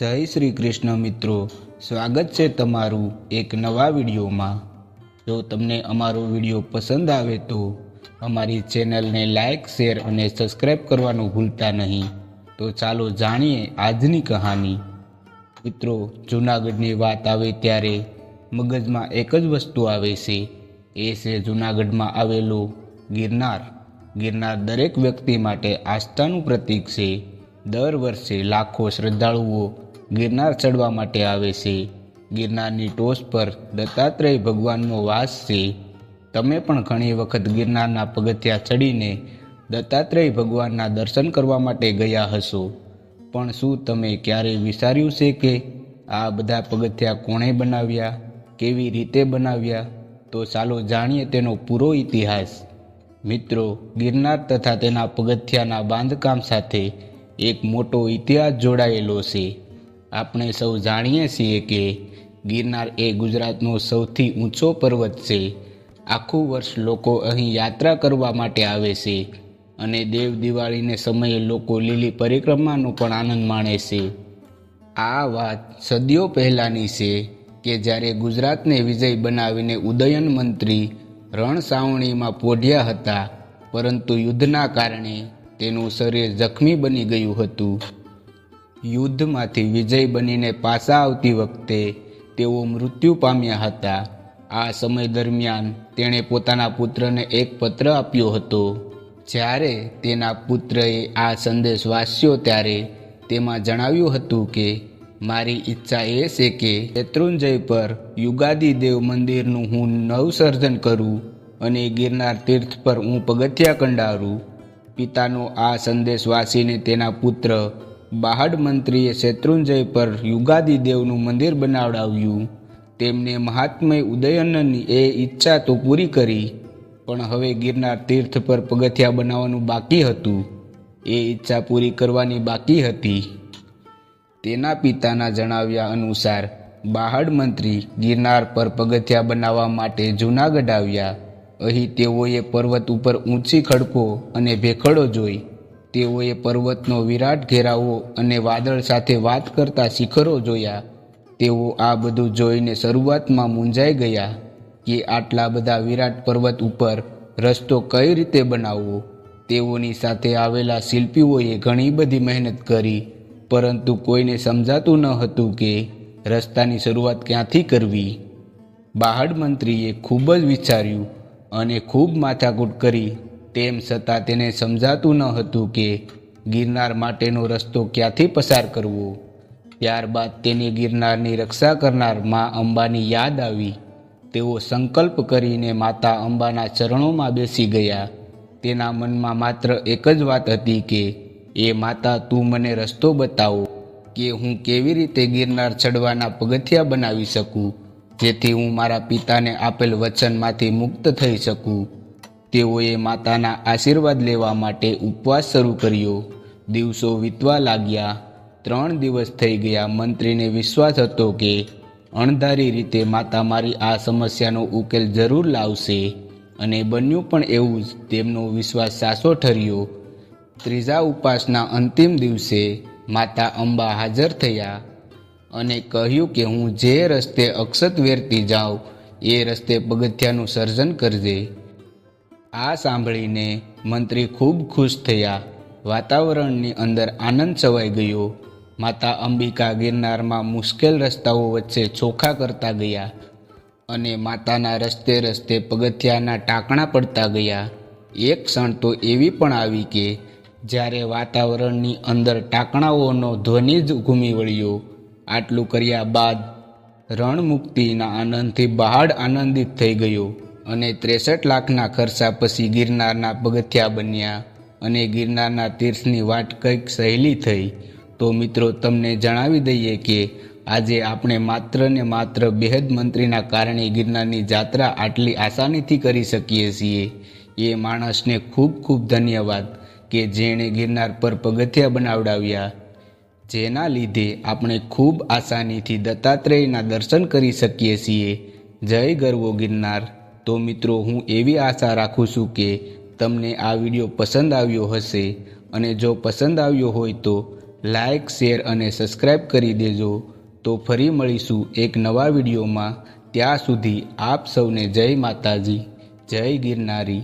જય શ્રી કૃષ્ણ મિત્રો. સ્વાગત છે તમારું એક નવા વિડીયોમાં. જો તમને અમારો વીડિયો પસંદ આવે તો અમારી ચેનલને લાઇક શેર અને સબસ્ક્રાઈબ કરવાનું ભૂલતા નહીં. તો ચાલો જાણીએ આજની કહાની. મિત્રો, જૂનાગઢની વાત આવે ત્યારે મગજમાં એક જ વસ્તુ આવે છે. એ છે જૂનાગઢમાં આવેલું ગિરનાર. ગિરનાર દરેક વ્યક્તિ માટે આસ્થાનું પ્રતીક છે. દર વર્ષે લાખો શ્રદ્ધાળુઓ ગિરનાર ચડવા માટે આવે છે. ગિરનારની ટોચ પર દત્તાત્રેય ભગવાનનો વાસ છે. તમે પણ ઘણી વખત ગિરનારના પગથિયા ચડીને દત્તાત્રેય ભગવાનના દર્શન કરવા માટે ગયા હશો. પણ શું તમે ક્યારેય વિચાર્યું છે કે આ બધા પગથિયા કોણે બનાવ્યા, કેવી રીતે બનાવ્યા? તો ચાલો જાણીએ તેનો પૂરો ઇતિહાસ. મિત્રો, ગિરનાર તથા તેના પગથિયાના બાંધકામ સાથે એક મોટો ઇતિહાસ જોડાયેલો છે. આપણે સૌ જાણીએ છીએ કે ગિરનાર એ ગુજરાતનો સૌથી ઊંચો પર્વત છે. આખું વર્ષ લોકો અહીં યાત્રા કરવા માટે આવે છે અને દેવ દિવાળીને સમયે લોકો લીલી પરિક્રમાનો પણ આનંદ માણે છે. આ વાત સદીઓ પહેલાંની છે કે જ્યારે ગુજરાતને વિજય બનાવીને ઉદયન મંત્રી રણસાવણીમાં પોઢ્યા હતા, પરંતુ યુદ્ધના કારણે તેનું શરીર જખમી બની ગયું હતું. યુદ્ધમાંથી વિજય બનીને પાછા આવતી વખતે તેઓ મૃત્યુ પામ્યા હતા. આ સમય દરમિયાન તેણે પોતાના પુત્રને એક પત્ર આપ્યો હતો. જ્યારે તેના પુત્રએ આ સંદેશ વાંચ્યો ત્યારે તેમાં જણાવ્યું હતું કે, મારી ઈચ્છા એ છે કે શત્રુંજય પર યુગાદી દેવ મંદિરનું હું નવસર્જન કરું અને ગિરનાર તીર્થ પર હું પગથિયા કંડારું. પિતાનો આ સંદેશ વાંચીને તેના પુત્ર બહાડ મંત્રીએ શેત્રુંજય પર યુગાદી દેવનું મંદિર બનાવડાવ્યું. તેમને મહાત્મય ઉદયનની એ ઈચ્છા તો પૂરી કરી, પણ હવે ગિરનાર તીર્થ પર પગથિયા બનાવવાનું બાકી હતું. એ ઈચ્છા પૂરી કરવાની બાકી હતી. તેના પિતાના જણાવ્યા અનુસાર, બહાડ મંત્રી ગિરનાર પર પગથિયા બનાવવા માટે જૂનાગઢ આવ્યા. અહીં તેઓએ પર્વત ઉપર ઊંચી ખડકો અને ભેખડો જોઈ. તેઓએ પર્વતનો વિરાટ ઘેરાવો અને વાદળ સાથે વાત કરતા શિખરો જોયા. તેઓ આ બધું જોઈને શરૂઆતમાં મૂંઝાઈ ગયા કે આટલા બધા વિરાટ પર્વત ઉપર રસ્તો કઈ રીતે બનાવવો. તેઓની સાથે આવેલા શિલ્પીઓએ ઘણી બધી મહેનત કરી, પરંતુ કોઈને સમજાતું ન હતું કે રસ્તાની શરૂઆત ક્યાંથી કરવી. બહાડ મંત્રીએ ખૂબ જ વિચાર્યું અને ખૂબ માથાકૂટ કરી, તેમ છતાં તેને સમજાતું ન હતું કે ગિરનાર માટેનો રસ્તો ક્યાંથી પસાર કરવો. ત્યારબાદ તેને ગિરનારની રક્ષા કરનાર મા અંબાની યાદ આવી. તેઓ સંકલ્પ કરીને માતા અંબાના ચરણોમાં બેસી ગયા. તેના મનમાં માત્ર એક જ વાત હતી કે, એ માતા, તું મને રસ્તો બતાવો કે હું કેવી રીતે ગિરનાર ચડવાના પગથિયા બનાવી શકું? જેથી હું મારા પિતાને આપેલ વચનમાંથી મુક્ત થઈ શકું. તેઓએ માતાના આશીર્વાદ લેવા માટે ઉપવાસ શરૂ કર્યો. દિવસો વીતવા લાગ્યા. ત્રણ દિવસ થઈ ગયા. મંત્રીને વિશ્વાસ હતો કે અણધારી રીતે માતા મારી આ સમસ્યાનો ઉકેલ જરૂર લાવશે અને બન્યું પણ એવું જ તેમનો વિશ્વાસ સાસો ઠર્યો. ત્રીજા ઉપવાસના અંતિમ દિવસે માતા અંબા હાજર થયા. અને કહ્યું કે હું જે રસ્તે અક્ષત વેરતી જાઉં, એ રસ્તે પગથિયાનું સર્જન કરજે. આ સાંભળીને મંત્રી ખૂબ ખુશ થયા. વાતાવરણની અંદર આનંદ છવાઈ ગયો. માતા અંબિકા ગિરનારમાં મુશ્કેલ રસ્તાઓ વચ્ચે ચોખા કરતા ગયા અને માતાના રસ્તે રસ્તે પગથિયાના ટાંકણા પડતા ગયા. એક ક્ષણ તો એવી પણ આવી કે જ્યારે વાતાવરણની અંદર ટાંકણાઓનો ધ્વનિ જ ઘૂમી વળ્યો આટલું કર્યા બાદ રણમુક્તિના આનંદથી બહાડ આનંદિત થઈ ગયો અને ત્રેસઠ લાખના ખર્ચા પછી ગિરનારના પગથિયા બન્યા અને ગિરનારના તીર્થની વાટ કંઈક સહેલી થઈ. તો મિત્રો, તમને જણાવી દઈએ કે આજે આપણે માત્ર ને માત્ર બેહદ મંત્રીના કારણે ગિરનારની જાત્રા આટલી આસાનીથી કરી શકીએ છીએ. એ માણસને ખૂબ ખૂબ ધન્યવાદ કે જેણે ગિરનાર પર પગથિયા બનાવડાવ્યા. જેના લીધે આપણે ખૂબ આસાનીથી દત્તાત્રેયના દર્શન કરી શકીએ છીએ. જય ગરવો ગિરનાર. તો મિત્રો, હું એવી આશા રાખું છું કે તમને આ વીડિયો પસંદ આવ્યો હશે અને જો પસંદ આવ્યો હોય તો લાઇક શેર અને સબસ્ક્રાઈબ કરી દેજો. તો ફરી મળીશું એક નવા વિડીયોમાં. ત્યાં સુધી આપ સૌને જય માતાજી, જય ગિરનારી.